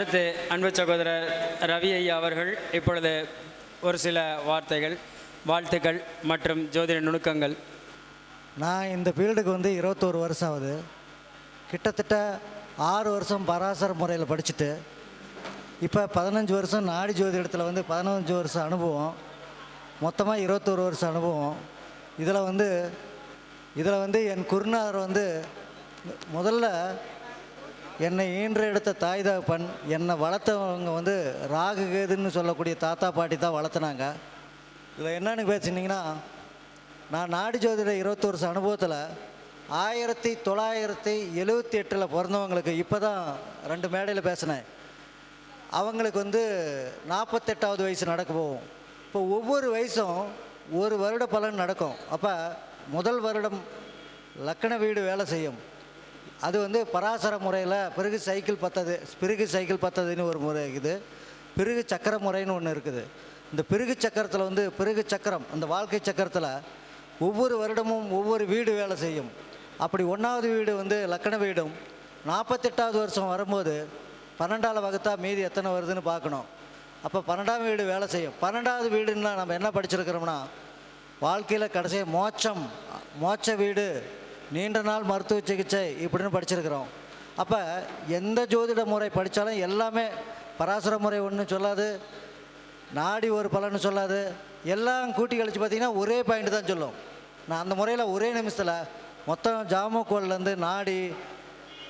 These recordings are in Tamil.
அடுத்து அன்பு சகோதரர் ரவி ஐயா அவர்கள் இப்பொழுது ஒரு சில வார்த்தைகள் வாழ்த்துக்கள் மற்றும் ஜோதிட நுணுக்கங்கள். நான் இந்த ஃபீல்டுக்கு வந்து இருபத்தோரு வருஷம் ஆகுது கிட்டத்தட்ட ஆறு வருஷம் பராசர முறையில் படிச்சுட்டு இப்போ பதினஞ்சு வருஷம் நாடி ஜோதிடத்தில் வந்து பதினஞ்சு வருஷம் அனுபவம் மொத்தமாக இருபத்தோரு வருஷம் அனுபவம். இதில் வந்து இதில் வந்து என் குருநாதர் வந்து முதல்ல என்னை ஈன்று எடுத்த தாய் தகப்பன் என்னை வளர்த்தவங்க வந்து ராகு கேதுன்னு சொல்லக்கூடிய தாத்தா பாட்டி தான் வளர்த்துனாங்க. இதில் என்னன்னு பேசுனீங்கன்னா நான் நாடு ஜோதிட இருபத்தி வருஷம் அனுபவத்தில் ஆயிரத்தி தொள்ளாயிரத்தி எழுவத்தி எட்டில் பிறந்தவங்களுக்கு இப்போ தான் ரெண்டு மேடையில் பேசினேன். அவங்களுக்கு வந்து நாற்பத்தெட்டாவது வயசு நடக்க போகும். இப்போ ஒவ்வொரு வயசும் ஒரு வருட பலன் நடக்கும். அப்போ முதல் வருடம் லக்கண வீடு வேலை செய்யும். அது வந்து பராசர முறையில் பிறகு சைக்கிள் பத்தது பிறகு சைக்கிள் பத்ததுன்னு ஒரு முறை இருக்குது. பிறகு சக்கர முறைன்னு ஒன்று இருக்குது. இந்த பிறகு சக்கரத்தில் வந்து பிறகு சக்கரம் அந்த வாழ்க்கை சக்கரத்தில் ஒவ்வொரு வருடமும் ஒவ்வொரு வீடு வேலை செய்யும். அப்படி ஒன்றாவது வீடு வந்து லக்கண வீடும். நாற்பத்தெட்டாவது வருஷம் வரும்போது பன்னெண்டாவது வகுத்தா மீதி எத்தனை வருதுன்னு பார்க்கணும். அப்போ பன்னெண்டாம் வீடு வேலை செய்யும். பன்னெண்டாவது வீடுன்னா நம்ம என்ன படிச்சிருக்கிறோம்னா வாழ்க்கையில் கடைசியாக மோட்சம் மோட்ச வீடு நீண்ட நாள் மருத்துவ சிகிச்சை இப்படின்னு படிச்சிருக்கிறோம். அப்போ எந்த ஜோதிட முறை படித்தாலும் எல்லாமே பராசர முறை ஒன்று சொல்லாது நாடி ஒரு பலன்னு சொல்லாது எல்லாம் கூட்டி கழிச்சு பார்த்தீங்கன்னா ஒரே பாயிண்ட் தான் சொல்லும். நான் அந்த முறையில் ஒரே நிமிஷத்தில் மொத்தம் ஜாமக்கோல்லேருந்து நாடி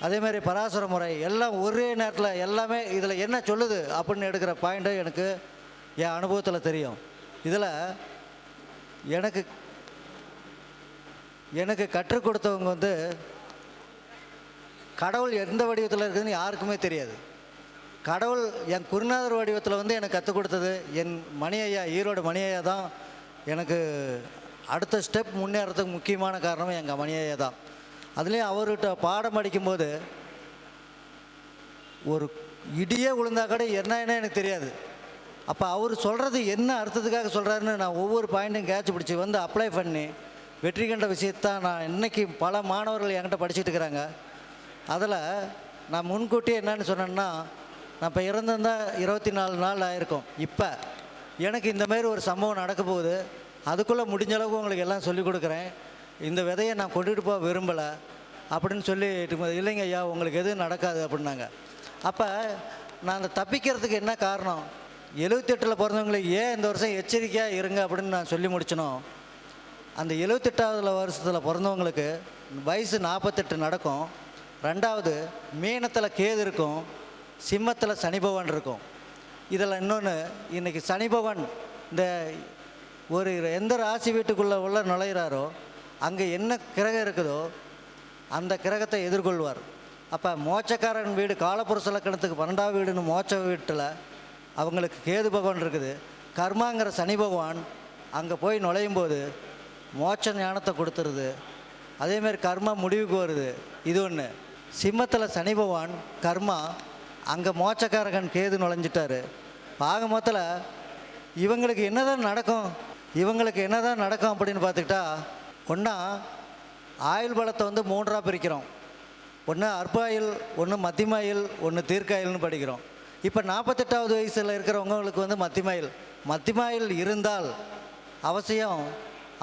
அதேமாதிரி பராசர முறை எல்லாம் ஒரே நேரத்தில் எல்லாமே இதில் என்ன சொல்லுது அப்படின்னு எடுக்கிற பாயிண்ட்டு எனக்கு என் அனுபவத்தில் தெரியும். இதில் எனக்கு எனக்கு கற்றுக் கொடுத்தவங்க வந்து கடவுள் எந்த வடிவத்தில் இருக்குதுன்னு யாருக்குமே தெரியாது. கடவுள் என் குருநாதர் வடிவத்தில் வந்து எனக்கு கற்றுக் கொடுத்தது. என் மணி ஐயா ஈரோடு மணி ஐயா தான். எனக்கு அடுத்த ஸ்டெப் முன்னேறதுக்கு முக்கியமான காரணம் எங்கள் மணி ஐயா தான். அதுலேயும் அவர்கிட்ட பாடம் படிக்கும்போது ஒரு இடியே விழுந்தா கூட என்னன்னு எனக்கு தெரியாது. அப்போ அவர் சொல்கிறது என்ன அர்த்தத்துக்காக சொல்கிறாருன்னு நான் ஒவ்வொரு பாயிண்ட்டும் கேட்ச் பிடிச்சி வந்து அப்ளை பண்ணி வெற்றி கண்ட விஷயத்தான் நான் இன்னைக்கு பல மாணவர்கள் என்கிட்ட படிச்சுட்டு இருக்கிறாங்க. அதில் நான் முன்கூட்டியே என்னன்னு சொன்னேன்னா நான் இப்போ இறந்திருந்தால் இருபத்தி நாலு நாள் ஆயிருக்கும். இப்போ எனக்கு இந்தமாரி ஒரு சம்பவம் நடக்க போகுது. அதுக்குள்ளே முடிஞ்ச அளவுக்கு உங்களுக்கு எல்லாம் சொல்லிக் கொடுக்குறேன். இந்த விதையை நான் கொண்டுட்டு போக விரும்பலை அப்படின்னு சொல்லிட்டு இல்லைங்க ஐயா உங்களுக்கு எதுவும் நடக்காது அப்படின்னாங்க. அப்போ நான் அந்த தப்பிக்கிறதுக்கு என்ன காரணம்? எழுபத்தெட்டில் பிறந்தவங்களுக்கு ஏன் இந்த வருஷம் எச்சரிக்கையாக இருங்க அப்படின்னு நான் சொல்லி முடிச்சினோம் அந்த எழுபத்தெட்டாவது வருஷத்தில் பிறந்தவங்களுக்கு வயசு நாற்பத்தெட்டு நடக்கும். ரெண்டாவது மீனத்தில் கேது இருக்கும் சிம்மத்தில் சனி பகவான் இருக்கும். இதில் இன்னொன்று இன்றைக்கி சனி பகவான் இந்த ஒரு எந்த ராசி வீட்டுக்குள்ளே உள்ள நுழையிறாரோ அங்கே என்ன கிரகம் இருக்குதோ அந்த கிரகத்தை எதிர்கொள்வார். அப்போ மோச்சக்காரன் வீடு காலப்புருஷ லக்கணத்துக்கு பன்னெண்டாவது வீடுன்னு மோச்ச வீட்டில் அவங்களுக்கு கேது பகவான் இருக்குது. கர்மாங்கிற சனி பகவான் அங்கே போய் நுழையும் போது மோட்ச ஞானத்தை கொடுத்துருது அதேமாரி கர்மா முடிவுக்கு வருது. இது ஒன்று சிம்மத்தில் சனி பகவான் கர்மா அங்கே மோட்சக்காரகன் கேது நுழைஞ்சிட்டாரு. ஆக மொத்தத்தில் இவங்களுக்கு என்னதான் நடக்கும்? இவங்களுக்கு என்னதான் நடக்கும் அப்படின்னு பார்த்துக்கிட்டா ஒன்றா ஆயுள் பலத்தை வந்து மூன்றாக பிரிக்கிறோம். ஒன்று அற்பாயில் ஒன்று மத்திமாயில் ஒன்று தீர்க்காயில்னு படிக்கிறோம். இப்போ நாற்பத்தெட்டாவது வயசில் இருக்கிறவங்களுக்கு வந்து மத்திமாயில் மத்திமாயில் இருந்தால் அவசியம்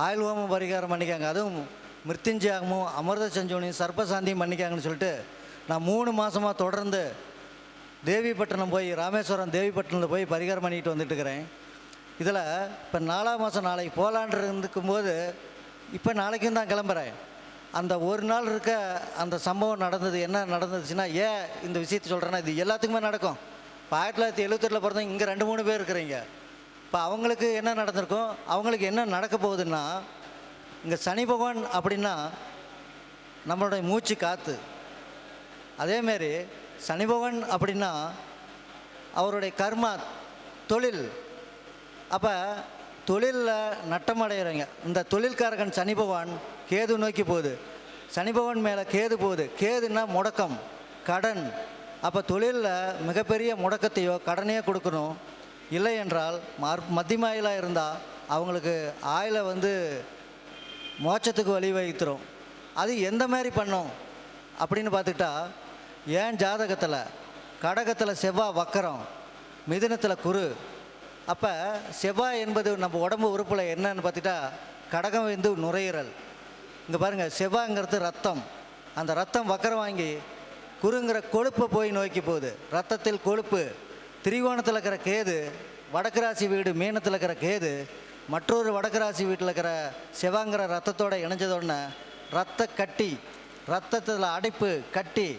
ஆயுள் ஹோமம் பரிகாரம் பண்ணிக்காங்க. அதுவும் மிருத்யுஞ்சயமும் அமிர்த சஞ்சோனியும் சர்ப்பசாந்தியும் பண்ணிக்காங்கன்னு சொல்லிட்டு நான் மூணு மாதமாக தொடர்ந்து தேவிப்பட்டினம் போய் ராமேஸ்வரம் தேவிப்பட்டினத்தில் போய் பரிகாரம் பண்ணிக்கிட்டு வந்துட்டுருக்கிறேன். இதில் இப்போ நாலாம் மாதம் நாளைக்கு போகலான் இருக்கும்போது இப்போ நாளைக்கும் தான் கிளம்புறேன். அந்த ஒரு நாள் இருக்க அந்த சம்பவம் நடந்தது என்ன நடந்துச்சுன்னா ஏன் இந்த விஷயத்தை சொல்கிறேன்னா இது எல்லாத்துக்குமே நடக்கும். இப்போ ஆயிரத்தி தொள்ளாயிரத்தி எழுபத்தெட்டில் பிறந்தவங்க இங்கே ரெண்டு மூணு பேர் இருக்கிறீங்க. இப்போ அவங்களுக்கு என்ன நடந்திருக்கும் அவங்களுக்கு என்ன நடக்க போகுதுன்னா இங்கே சனி பகவான் அப்படின்னா நம்மளுடைய மூச்சு காற்று அதேமாரி சனி பகவான் அப்படின்னா அவருடைய கர்மா தொழில். அப்போ தொழிலில் நட்டம் அடைகிறவங்க இந்த தொழில்காரகன் சனி பகவான் கேது நோக்கி போகுது. சனி பகவான் மேலே கேது போகுது. கேதுன்னா முடக்கம் கடன். அப்போ தொழிலில் மிகப்பெரிய முடக்கத்தையோ கடனையோ கொடுக்கணும். இல்லை என்றால் மார் மத்தியமாயிலாக இருந்தால் அவங்களுக்கு ஆயிலை வந்து மோட்சத்துக்கு வழிவகுத்துரும் அது எந்த மாதிரி பண்ணும்? அப்படின்னு பார்த்துக்கிட்டா ஏன் ஜாதகத்தில் கடகத்தில் செவ்வாய் வக்கரம் மிதுனத்தில் குரு அப்போ செவ்வாய் என்பது நம்ம உடம்பு உறுப்பில் என்னன்னு பார்த்துட்டா கடகம் வந்து நுரையீரல். இங்கே பாருங்கள் செவ்வாய்ங்கிறது ரத்தம். அந்த ரத்தம் வக்கரம் வாங்கி குருங்கிற கொழுப்பை போய் நோக்கி போகுது. ரத்தத்தில் கொழுப்பு. திரிகோணத்தில் இருக்கிற கேது வடக்கு ராசி வீடு மீனத்தில் இருக்கிற கேது மற்றொரு வடக்கு ராசி வீட்டில் இருக்கிற சிவாங்கிற ரத்தத்தோட இணைஞ்சதோடனே ரத்த கட்டி ரத்தத்தில் அடைப்பு கட்டி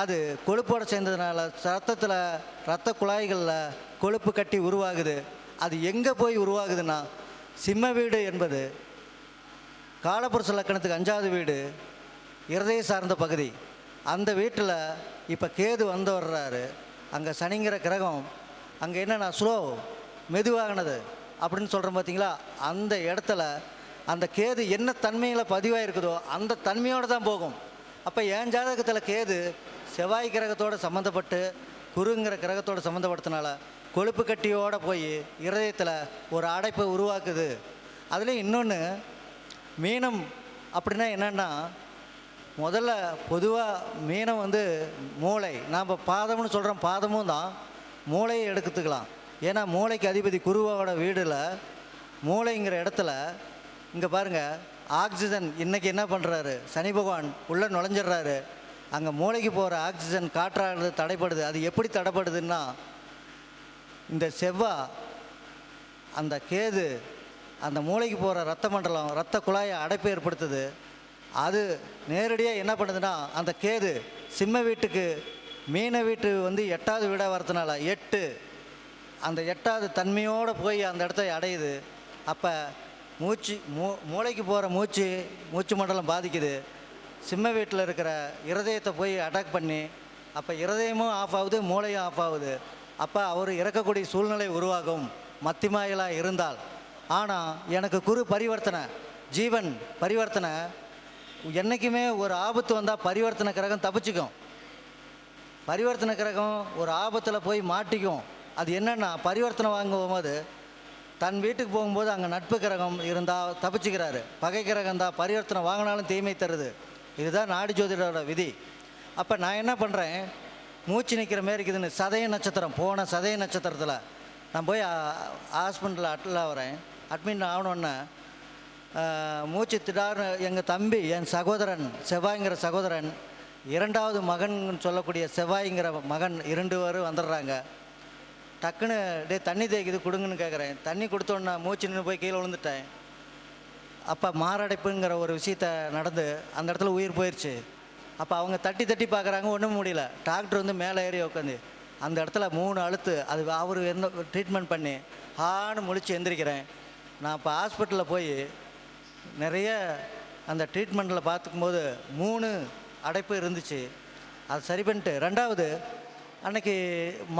அது கொழுப்போட சேர்ந்ததுனால ரத்தத்தில் ரத்த குழாய்களில் கொழுப்பு கட்டி உருவாகுது. அது எங்கே போய் உருவாகுதுன்னா சிம்ம வீடு என்பது காலப்புருஷ லக்கணத்துக்கு அஞ்சாவது வீடு இருதய சார்ந்த பகுதி. அந்த வீட்டில் இப்போ கேது வந்து வர்றாரு. அங்கே சனிங்கிற கிரகம் அங்கே என்னென்னா ஸ்லோ மெதுவாகினது அப்படின்னு சொல்கிறோம் பார்த்தீங்களா அந்த இடத்துல அந்த கேது என்ன தன்மையில் பதிவாக இருக்குதோ அந்த தன்மையோடு தான் போகும். அப்போ என் ஜாதகத்தில் கேது செவ்வாய் கிரகத்தோடு சம்மந்தப்பட்டு குருங்கிற கிரகத்தோடு சம்மந்தப்படுத்தினால கொழுப்பு கட்டியோடு போய் இருதயத்தில் ஒரு அடைப்பை உருவாக்குது. அதுலேயும் இன்னொன்று மீனம் அப்படின்னா என்னென்னா முதல்ல பொதுவாக மீனம் வந்து மூளை. நாம் பாதம்னு சொல்கிறோம் பாதமும் தான். மூளையை எடுத்துக்கலாம். ஏன்னா மூளைக்கு அதிபதி குருவோட வீடில் மூளைங்கிற இடத்துல இங்கே பாருங்கள் ஆக்சிஜன் இன்றைக்கி என்ன பண்ணுறாரு சனி பகவான் உள்ளே நுழைஞ்சிடுறாரு. அங்கே மூளைக்கு போகிற ஆக்சிஜன் காற்றானது தடைப்படுது அது எப்படி தடைப்படுதுன்னா இந்த செவ்வா அந்த கேது அந்த மூளைக்கு போகிற ரத்த மண்டலம் ரத்த குழாயை அடைப்பு ஏற்படுத்துது. அது நேரடியாக என்ன பண்ணுதுன்னா அந்த கேது சிம்ம வீட்டுக்கு மீன வீட்டு வந்து எட்டாவது வீடாக வரதுனால எட்டு அந்த எட்டாவது தன்மையோடு போய் அந்த இடத்த அடையுது. அப்போ மூச்சு மூ மூளைக்கு போகிற மூச்சு மூச்சு மண்டலம் பாதிக்குது. சிம்ம வீட்டில் இருக்கிற இருதயத்தை போய் அட்டாக் பண்ணி அப்போ இருதயமும் ஆஃப் ஆகுது மூளையும் ஆஃப் ஆகுது. அப்போ அவர் இறக்கக்கூடிய சூழ்நிலை உருவாகும். மத்திமாயிலாக இருந்தால். ஆனால் எனக்கு குரு பரிவர்த்தனை ஜீவன் பரிவர்த்தனை என்றைக்குமே ஒரு ஆபத்து வந்தால் பரிவர்த்தனை கிரகம் தப்பிச்சுக்கும். பரிவர்த்தனை கிரகம் ஒரு ஆபத்தில் போய் மாட்டிக்கும். அது என்னென்னா பரிவர்த்தனை வாங்கும் போது தன் வீட்டுக்கு போகும்போது அங்கே நட்பு கிரகம் இருந்தால் தப்பிச்சுக்கிறாரு. பகை கிரகம் தான் பரிவர்த்தனை வாங்கினாலும் தீமை தருது. இதுதான் நாடி ஜோதிடரோட விதி. அப்போ நான் என்ன பண்ணுறேன் மூச்சு நிற்கிற மாரி இருக்குதுன்னு சதய நட்சத்திரம் போன சதய நட்சத்திரத்தில் நான் போய் ஹாஸ்பிட்டலில் அட்டில் வரேன் அட்மிட் ஆகணுன்னா மூச்சு திடார் எங்கள் தம்பி என் சகோதரன் செவ்வாய்ங்கிற சகோதரன் இரண்டாவது மகன் சொல்லக்கூடிய செவ்வாய்ங்கிற மகன் இரண்டு பேரும் வந்துடுறாங்க. டக்குன்னு டே தண்ணி தேய்க்குது கொடுங்கன்னு கேட்குறேன் தண்ணி கொடுத்தோன்னே மூச்சு நின்று போய் கீழே விழுந்துட்டேன். அப்போ மாரடைப்புங்கிற ஒரு விஷயத்த நடந்து அந்த இடத்துல உயிர் போயிடுச்சு அப்போ அவங்க தட்டி தட்டி பார்க்குறாங்க ஒன்றும் முடியல. டாக்டர் வந்து மேலே ஏறி உட்காந்து அந்த இடத்துல மூணு அழுத்து அது அவர் என்ன ட்ரீட்மெண்ட் பண்ணி ஹான்னு முழிச்சு எந்திரிக்கிறேன். நான் இப்போ ஹாஸ்பிட்டலில் போய் நிறைய அந்த ட்ரீட்மெண்ட்டில் பார்த்துக்கும்போது மூணு அடைப்பு இருந்துச்சு. அது சரி பண்ணிட்டு ரெண்டாவது அன்றைக்கி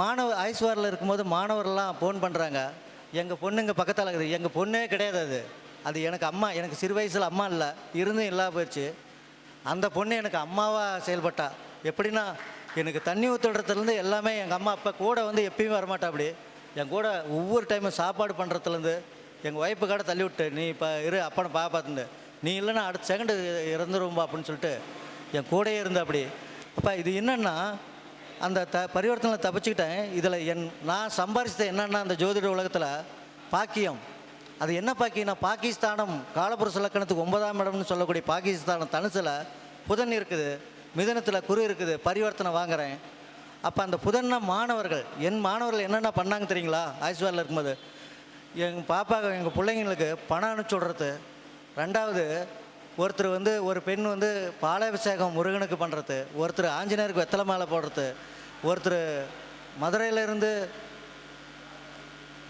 மாணவ ஐஸ்வாரில் இருக்கும்போது மாணவர்லாம் ஃபோன் பண்ணுறாங்க எங்கள் பொண்ணுங்க பக்கத்தில் இருக்குது. எங்கள் பொண்ணே கிடையாது அது. அது எனக்கு அம்மா எனக்கு சிறு வயசில் அம்மா இல்லை. இருந்தும் இல்லாம போயிடுச்சு அந்த பொண்ணு எனக்கு அம்மாவாக செயல்பட்டா. எப்படின்னா எனக்கு தண்ணி ஊற்றுறதுலேருந்து எல்லாமே எங்கள் அம்மா அப்பா கூட வந்து எப்பயுமே வரமாட்டா அப்படி என் கூட ஒவ்வொரு டைமும் சாப்பாடு பண்ணுறதுலேருந்து எங்கள் ஒய்ஃபு கடை தள்ளி விட்டு நீ இப்போ இரு அப்பனை பா நீ இல்லைன்னா அடுத்த செகண்டு இறந்துருவோம்பா அப்படின்னு சொல்லிட்டு என் கூடயே இருந்த அப்படி. அப்போ இது என்னென்னா அந்த த பரிவர்த்தனை தப்பிச்சுக்கிட்டேன். இதில் என் நான் சம்பாரிச்சது என்னென்னா அந்த ஜோதிட உலகத்தில் பாக்கியம். அது என்ன பாக்கியம்னா பாகிஸ்தானம் காலப்புருஷ லக்கணத்துக்கு ஒன்பதாம் இடம்னு சொல்லக்கூடிய பாகிஸ்தானம் தனுசில் புதன் இருக்குது. மிதனத்தில் குரு இருக்குது. பரிவர்த்தனை வாங்குறேன். அப்போ அந்த புதன்னா மாணவர்கள். என் மாணவர்கள் என்னென்ன பண்ணாங்க தெரியுங்களா? ஐஸ்வாரில் இருக்கும்போது. எங்கள் பாப்பா எங்கள் பிள்ளைங்களுக்கு பணம் அனுப்பிச்சு விட்றது ரெண்டாவது ஒருத்தர் வந்து ஒரு பெண் வந்து பாலாபிஷேகம் முருகனுக்கு பண்ணுறது ஒருத்தர் ஆஞ்சநேயருக்கு வெத்தலை மாலை போடுறது. ஒருத்தர் மதுரையிலேருந்து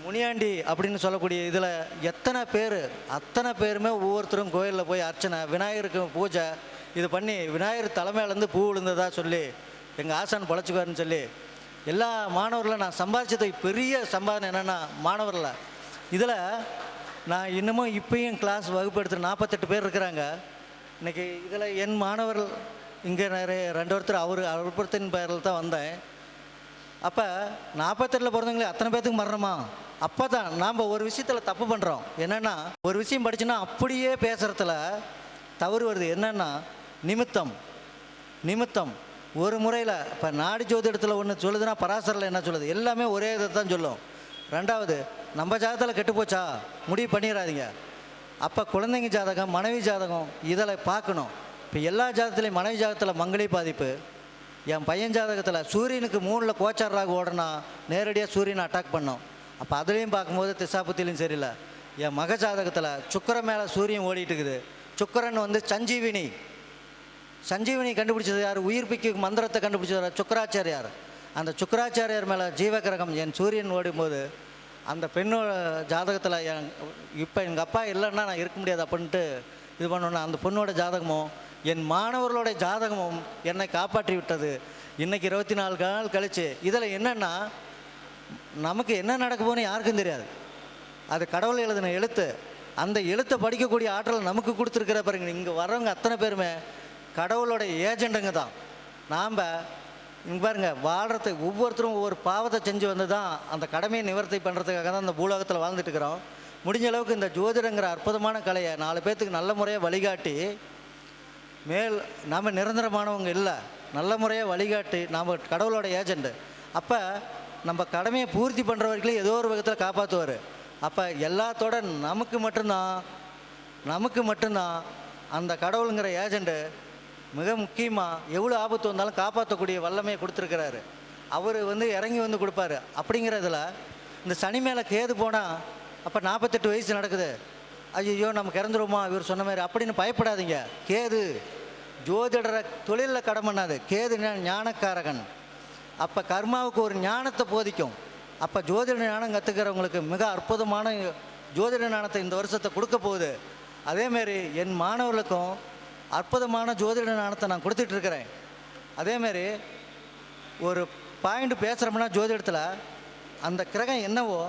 முனியாண்டி அப்படின்னு சொல்லக்கூடிய இதில் எத்தனை பேர் அத்தனை பேருமே ஒவ்வொருத்தரும் கோயிலில் போய் அர்ச்சனை விநாயகருக்கு பூஜை இது பண்ணி விநாயகர் தலைமையிலேருந்து பூ விழுந்ததாக சொல்லி எங்கள் ஆசான் பழச்சிக்குவாருன்னு சொல்லி எல்லா மாணவர்களும் நான் சம்பாதிச்சது பெரிய சம்பாதனை என்னென்னா மாணவரில் இதில் நான் இன்னமும் இப்பயும் கிளாஸ் வகுப்பு எடுத்து நாற்பத்தெட்டு பேர் இருக்கிறாங்க. இன்றைக்கி இதில் என் மாணவர்கள் இங்கே நிறைய ரெண்டு ஒருத்தர் அவர் அவர் பொறுத்தின் பேரில் தான் வந்தேன். அப்போ நாற்பத்தெட்டில் பிறந்தவங்களே அத்தனை பேர்த்துக்கு மரணமா? அப்போ தான் நாம் ஒரு விஷயத்தில் தப்பு பண்ணுறோம் என்னென்னா ஒரு விஷயம் படிச்சுன்னா அப்படியே பேசுகிறதுல தவறு வருது. என்னென்னா நிமித்தம். நிமித்தம். ஒரு முறையில் இப்போ நாடு ஜோதிடத்தில் ஒன்று சொல்லுதுன்னா பராசரில் என்ன சொல்லுது? எல்லாமே ஒரே இதை தான் சொல்லும். ரெண்டாவது நம்ம ஜாதகத்தில் கெட்டுப்போச்சா முடிவு பண்ணிடாதீங்க அப்போ குழந்தைங்க ஜாதகம் மனைவி ஜாதகம் இதில் பார்க்கணும். இப்போ எல்லா ஜாதகத்துலேயும் மனைவி ஜாதகத்தில் மங்களி பாதிப்பு. என் பையன் ஜாதகத்தில் சூரியனுக்கு மூணில் கோச்சாராக ராகு ஓடனா நேரடியாக சூரியனை அட்டாக் பண்ணோம். அப்போ அதுலேயும் பார்க்கும்போது திசாபுத்திலையும் சரியில்லை. என் மக ஜாதகத்தில் சுக்கரன் மேலே சூரியன் ஓடிட்டு இருக்குது சுக்கரன் வந்து சஞ்சீவினி. சஞ்சீவினி கண்டுபிடிச்சது யார்? உயிர்ப்பிக்கு மந்திரத்தை கண்டுபிடிச்சது யார்? சுக்கராச்சாரியார். அந்த சுக்கராச்சாரியார் மேலே ஜீவகிரகம் என் சூரியன் ஓடும்போது அந்த பெண்ணோட ஜாதகத்தில் என் இப்போ எங்கள் அப்பா இல்லைன்னா நான் இருக்க முடியாது அப்படின்ட்டு இது பண்ணோன்னா அந்த பொண்ணோட ஜாதகமும் என் மாணவர்களோட ஜாதகமும் என்னை காப்பாற்றி விட்டது. இன்றைக்கி இருபத்தி நாலு நாள் கழிச்சு இதில் என்னென்னா நமக்கு என்ன நடக்க போகணும் யாருக்கும் தெரியாது. அது கடவுள் எழுதின எழுத்து. அந்த எழுத்தை படிக்கக்கூடிய ஆற்றல் நமக்கு கொடுத்துருக்கிற பாருங்க இங்கே வர்றவங்க அத்தனை பேருமே கடவுளோட ஏஜெண்டுங்க தான். நாம் இங்கே பாருங்க வாழ்கிறது ஒவ்வொருத்தரும் ஒவ்வொரு பாவத்தை செஞ்சு வந்து தான் அந்த கடமையை நிவர்த்தி பண்ணுறதுக்காக தான் அந்த பூலோகத்தில் வாழ்ந்துட்டு இருக்கிறோம். முடிஞ்ச அளவுக்கு இந்த ஜோதிடங்கிற அற்புதமான கலையை நாலு பேர்த்துக்கு நல்ல முறையாக வழிகாட்டி மேல் நாம் நிரந்தரமானவங்க இல்லை நல்ல முறையாக வழிகாட்டி நாம் கடவுளோட ஏஜெண்டு அப்போ நம்ம கடமையை பூர்த்தி பண்ணுற வரைக்கும் ஏதோ ஒரு விதத்தில் காப்பாற்றுவார் அப்போ எல்லாத்தோட நமக்கு மட்டும்தான் நமக்கு மட்டும்தான் அந்த கடவுளுங்கிற ஏஜெண்டு மிக முக்கியமாக எவ்வளோ ஆபத்து வந்தாலும் காப்பாற்றக்கூடிய வல்லமையை கொடுத்துருக்கிறாரு. அவர் வந்து இறங்கி வந்து கொடுப்பாரு. அப்படிங்கிறதுல இந்த சனி மேலே கேது போனால் அப்போ நாற்பத்தெட்டு வயசு நடக்குது. ஐயோ நமக்கு இறந்துருவோமா இவர் சொன்ன மாதிரி அப்படின்னு பயப்படாதீங்க. கேது ஜோதிடரை தொழிலில் கடமைனாது கேது ஞானக்காரகன். அப்போ கர்மாவுக்கு ஒரு ஞானத்தை போதிக்கும். அப்போ ஜோதிட ஞானம் கற்றுக்கிறவங்களுக்கு மிக அற்புதமான ஜோதிட ஞானத்தை இந்த வருஷத்தை கொடுக்க போகுது. அதேமாரி என் மாணவர்களுக்கும் அற்புதமான ஜோதிட ஞானத்தை நான் கொடுத்துட்ருக்கிறேன். அதேமாரி ஒரு பாயிண்ட் பேசுகிறோம்னா ஜோதிடத்தில் அந்த கிரகம் என்னவோ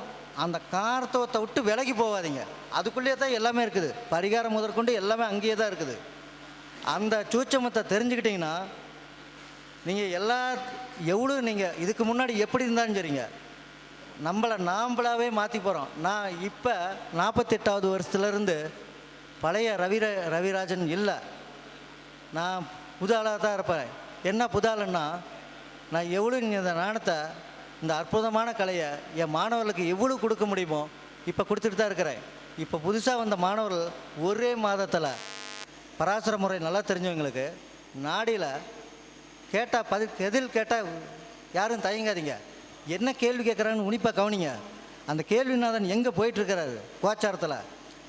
அந்த காரத்துவத்தை விட்டு விலகி போகாதீங்க. அதுக்குள்ளேயே தான் எல்லாமே இருக்குது. பரிகாரம் முதற்கொண்டு எல்லாமே அங்கேயே தான் இருக்குது. அந்த சூட்சமத்தை தெரிஞ்சுக்கிட்டிங்கன்னா நீங்கள் எல்லா எவ்வளோ நீங்கள் இதுக்கு முன்னாடி எப்படி இருந்தாலும் சரிங்க. நம்மளை நாம்பளாவே மாற்றி போகிறோம் நான் இப்போ நாற்பத்தெட்டாவது வருஷத்துலேருந்து பழைய ரவி ரவிராஜன் இல்லை. நான் புது ஆளாக தான் இருப்பேன். என்ன புது ஆளுன்னா நான் எவ்வளோ இந்த நாணத்தை இந்த அற்புதமான கலையை என் மாணவர்களுக்கு எவ்வளோ கொடுக்க முடியுமோ இப்போ கொடுத்துட்டு தான் இருக்கிறேன். இப்போ புதுசாக வந்த மாணவர்கள் ஒரே மாதத்தில் பராசர முறை நல்லா தெரிஞ்சவங்களுக்கு நாடியில் கேட்டால் பதி எதில் கேட்டால் யாரும் தயங்காதீங்க. என்ன கேள்வி கேட்குறாங்கன்னு உன்னிப்பாக கவனிங்க. அந்த கேள்விநாதன் எங்கே போயிட்டுருக்கிறாரு கோச்சாரத்தில்.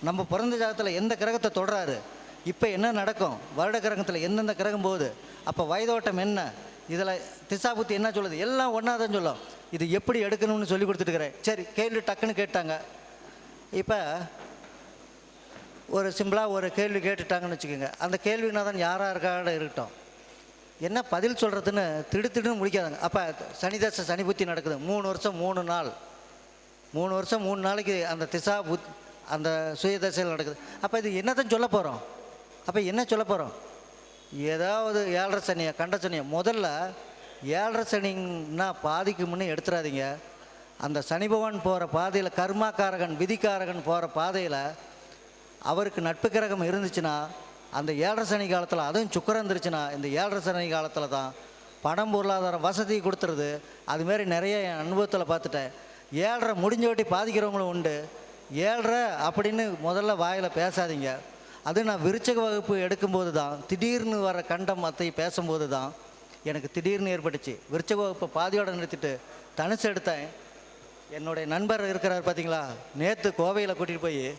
நம்ம பிறந்த ஜாகத்தில் எந்த கிரகத்தை தொடுறாரு? இப்போ என்ன நடக்கும்? வருட கிரகத்தில் எந்தெந்த கிரகம் போகுது? அப்போ வயதோட்டம் என்ன? இதில் திசாபுத்தி என்ன சொல்லுது? எல்லாம் ஒன்றா தான் சொல்லும். இது எப்படி எடுக்கணும்னு சொல்லி கொடுத்துட்டுக்கிறேன் சரி கேள்வி டக்குன்னு கேட்டாங்க. இப்போ ஒரு சிம்பிளாக ஒரு கேள்வி கேட்டுட்டாங்கன்னு வச்சுக்கோங்க. அந்த கேள்வினாதான் யாராக இருக்காட இருக்கட்டும். என்ன பதில் சொல்கிறதுன்னு திடுத்திடுன்னு முடிக்காதாங்க. அப்போ சனிதசை சனி புத்தி நடக்குது. மூணு வருஷம் மூணு நாள். மூணு வருஷம் மூணு நாளைக்கு அந்த திசா புத் அந்த சுயதசையில் நடக்குது. அப்போ இது என்னதான் சொல்ல போகிறோம் அப்போ என்ன சொல்ல போகிறோம் ஏதாவது ஏழரை சனியை கண்ட சனியை? முதல்ல ஏழரை சனின்னா பாதிக்கு முன்னே எடுத்துடாதீங்க அந்த சனி பகவான் போகிற பாதையில் கர்மாக்காரகன் விதிக்காரகன் போகிற பாதையில் அவருக்கு நட்பு கிரகம் இருந்துச்சுன்னா அந்த ஏழரை சனி காலத்தில் அதுவும் சுக்கரம் இருந்துருச்சுன்னா இந்த ஏழரை சனி காலத்தில் தான் பணம் பொருளாதாரம் வசதி கொடுத்துருது. அதுமாரி நிறைய என் அனுபவத்தில் பார்த்துட்டேன். ஏழரை முடிஞ்ச வாட்டி பாதிக்கிறவங்களும் உண்டு. ஏழரை அப்படின்னு முதல்ல வாயில் பேசாதீங்க. அது நான் விருச்சக வகுப்பு எடுக்கும்போது தான் திடீர்னு வர கண்டம் அத்தை பேசும்போது தான் எனக்கு திடீர்னு ஏற்பட்டுச்சு. விருச்சக வகுப்பை பாதியோடு நிறுத்திட்டு தனுசு எடுத்தேன். என்னுடைய நண்பர் இருக்கிறார் பார்த்தீங்களா நேற்று கோவையில் கூட்டிகிட்டு போய்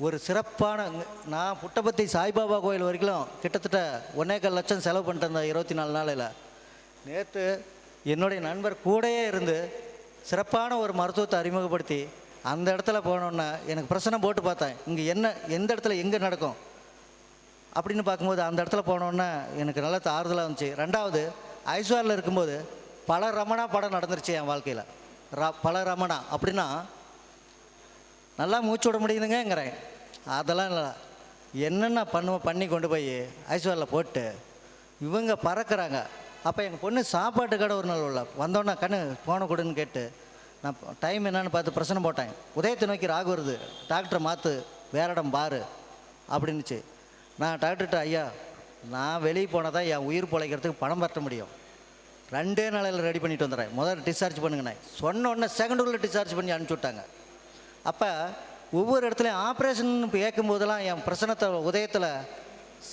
ஒரு சிறப்பான நான் புட்டபத்தி சாய்பாபா கோயில் வரைக்கும் கிட்டத்தட்ட ஒன்னேக்கால் லட்சம் செலவு பண்ணிட்டேன் இருபத்தி நாலு நாளில் நேற்று என்னுடைய நண்பர் கூடயே இருந்து சிறப்பான ஒரு மருத்துவத்தை அறிமுகப்படுத்தி அந்த இடத்துல போனோன்னா எனக்கு பிரச்சனை போட்டு பார்த்தேன். இங்கே என்ன எந்த இடத்துல எங்கே நடக்கும்? அப்படின்னு பார்க்கும்போது அந்த இடத்துல போனோன்னா எனக்கு நல்ல ஆறுதலாக இருந்துச்சு. ரெண்டாவது ஐஸ்வாரில் இருக்கும்போது பல ரமணா படம் நடந்துருச்சு என் வாழ்க்கையில். ர பல ரமணா அப்படின்னா நல்லா மூச்சு விட முடியுதுங்கிறேன் அதெல்லாம் இல்லை என்னென்ன பண்ணுவோம் பண்ணி கொண்டு போய் ஐஸ்வரில் போட்டு இவங்க பறக்கிறாங்க. அப்போ எங்கள் பொண்ணு சாப்பாட்டு கடை ஒரு நாள் உள்ள வந்தோன்னே கண்ணு போன கொடுன்னு கேட்டு நான் டைம் என்னன்னு பார்த்து பிரச்சனை போட்டேன். உதயத்தை நோக்கி ராகு வருது. டாக்டரை மாற்று வேற இடம் பாரு அப்படின்னுச்சு. நான் டாக்டர்கிட்ட ஐயா நான் வெளியே போனால் தான் என் உயிர் பிழைக்கிறதுக்கு பணம் பற்ற முடியும். ரெண்டே நாளையில் ரெடி பண்ணிட்டு வந்துடுறேன். முதல்ல டிஸ்சார்ஜ் பண்ணுங்கண்ணே. சொன்ன உடனே செகண்டுக்குள்ளே டிஸ்சார்ஜ் பண்ணி அனுப்பிச்சி விட்டாங்க. அப்போ ஒவ்வொரு இடத்துலையும் ஆப்ரேஷன் கேட்கும் போதெல்லாம் என் பிரச்சனத்தை உதயத்தில்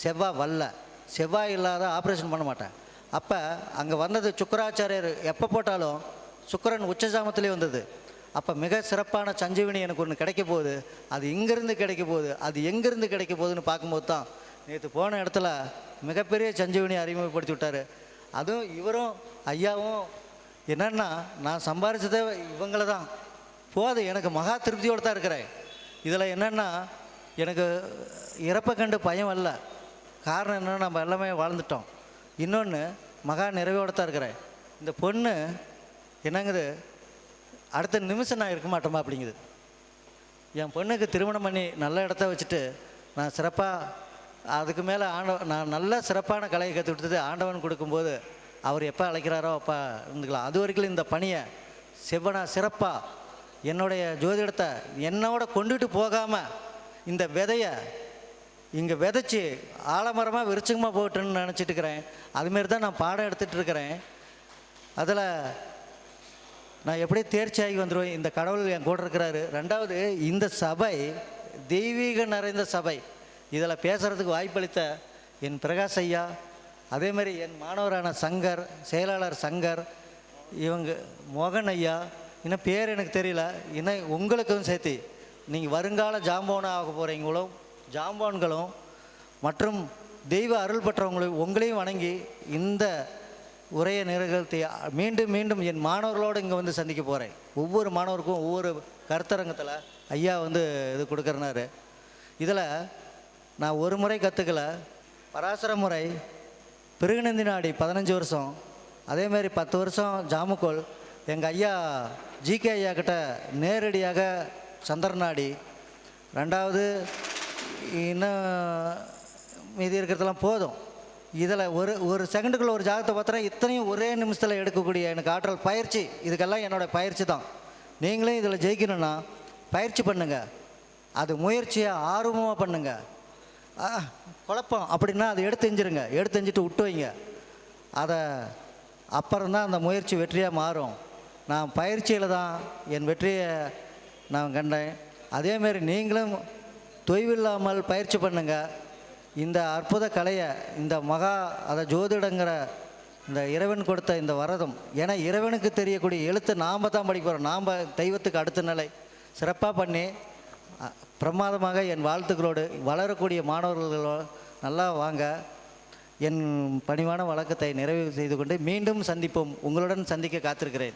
செவ்வாய் வரல. செவ்வாய் இல்லாத ஆப்ரேஷன் பண்ண மாட்டேன். அப்போ அங்கே வந்தது சுக்கராச்சாரியர் எப்போ போட்டாலும் சுக்கரன் உச்சஜாமத்திலே வந்தது. அப்போ மிக சிறப்பான சஞ்சீவினி எனக்கு ஒன்று கிடைக்க போகுது. அது இங்கேருந்து கிடைக்க போகுது. அது எங்கேருந்து கிடைக்க போகுதுன்னு பார்க்கும்போது தான் நேற்று போன இடத்துல மிகப்பெரிய சஞ்சீவினி அறிமுகப்படுத்தி விட்டார் அதுவும் இவரும் ஐயாவும் என்னன்னா நான் சம்பாரிச்சதே இவங்கள தான். போது எனக்கு மகா திருப்தியோடு தான் இருக்கிறேன். இதில் என்னென்னா எனக்கு இறப்பை கண்டு பயம் அல்ல. காரணம் என்னென்னா நம்ம எல்லாமே வாழ்ந்துட்டோம். இன்னொன்று மகா நிறைவோடு தான் இருக்கிறேன். இந்த பொண்ணு என்னங்குது? அடுத்த நிமிஷம் நான் இருக்க மாட்டோமா அப்படிங்குது. என் பொண்ணுக்கு திருமணம் பண்ணி நல்ல இடத்த வச்சுட்டு நான் சிறப்பாக அதுக்கு மேலே ஆண்ட நான் நல்ல சிறப்பான கலையை கற்று கொடுத்தது ஆண்டவன் கொடுக்கும்போது அவர் எப்போ அழைக்கிறாரோ அப்போ இருந்துக்கலாம். அது வரைக்கும் இந்த பணியை செவ்வனா சிறப்பாக என்னுடைய ஜோதிடத்தை என்னோட கொண்டுட்டு போகாமல் இந்த விதையை இங்கே விதைச்சி ஆலமரமாக விருச்சகமாக போட்டுன்னு நினச்சிட்டு இருக்கிறேன். அதுமாரி தான் நான் பாடம் எடுத்துகிட்டு இருக்கிறேன். அதில் நான் எப்படியே தேர்ச்சி ஆகி வந்துடுவேன் இந்த கடவுள் என் கூட இருக்கிறாரு. ரெண்டாவது இந்த சபை தெய்வீக நிறைந்த சபை. இதில் பேசுகிறதுக்கு வாய்ப்பளித்த என் பிரகாஷ் ஐயா அதே மாதிரி என் மாணவரான சங்கர் செயலாளர் சங்கர் இவங்க மோகன் ஐயா இன்னும் பேர் எனக்கு தெரியல. இன்னும் உங்களுக்கும் சேர்த்து நீங்கள் வருங்கால ஜாம்பவனாக ஆக போகிறீங்களும் ஜாம்பவான்களும் மற்றும் தெய்வ அருள் பெற்றவங்களும் உங்களையும் வணங்கி இந்த உரையை நிகழ்த்தி மீண்டும் மீண்டும் என் மாணவர்களோடு இங்கே வந்து சந்திக்க போகிறேன் ஒவ்வொரு மாணவருக்கும் ஒவ்வொரு கருத்தரங்கத்தில் ஐயா வந்து இது கொடுக்குறனாரு. இதில் நான் ஒரு முறை கற்றுக்கல பராசர முறை பிருகுநந்தி நாடி பதினஞ்சு வருஷம் அதேமாரி பத்து வருஷம் ஜாமுக்கோள் எங்கள் ஐயா ஜிகே ஐயா கிட்ட நேரடியாக சந்திரநாடி ரெண்டாவது இன்னும் மீதி இருக்கிறதெல்லாம் போதும். இதில் ஒரு ஒரு செகண்டுக்குள்ள ஒரு ஜாதகத்தை பார்த்தோன்னா இத்தனையும் ஒரே நிமிஷத்தில் எடுக்கக்கூடிய எனக்கு ஆற்றல் பயிற்சி. இதுக்கெல்லாம் என்னோட பயிற்சி தான். நீங்களும் இதில் ஜெயிக்கணும்னா பயிற்சி பண்ணுங்கள் அது முயற்சியை ஆர்வமாக பண்ணுங்கள் ஆ, குழப்பம். அப்படின்னா அதை எடுத்து எஞ்சிருங்க. எடுத்து எஞ்சிட்டு விட்டு வைங்க. அதை அப்புறம்தான் அந்த முயற்சி வெற்றியாக மாறும். நான் பயிற்சியில் தான் என் வெற்றியை நான் கண்டேன். அதேமாரி நீங்களும் தொய்வில்லாமல் பயிற்சி பண்ணுங்கள் இந்த அற்புத கலையை இந்த மகா அதை ஜோதிடங்கிற இந்த இறைவன் கொடுத்த இந்த வரதம் ஏன்னா இறைவனுக்கு தெரியக்கூடிய எழுத்து நாம் தான் படிக்கிறோம் நாம் தெய்வத்துக்கு அடுத்த நிலை. சிறப்பாக பண்ணி பிரமாதமாக என் வாழ்த்துக்களோடு வளரக்கூடிய மாணவர்களோ நல்லா வாங்க. என் பணிவான வழக்கத்தை நிறைவு செய்து கொண்டு மீண்டும் சந்திப்போம். உங்களுடன் சந்திக்க காத்திருக்கிறேன்.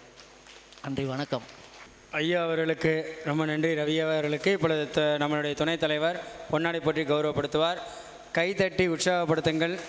நன்றி வணக்கம். ஐயா அவர்களுக்கு ரொம்ப நன்றி. ரவி அவர்களுக்கு இப்பொழுது த- நம்மளுடைய துணைத் தலைவர் பொன்னாடை போற்றி கௌரவப்படுத்துவார். கைதட்டி உற்சாகப்படுத்துங்கள்.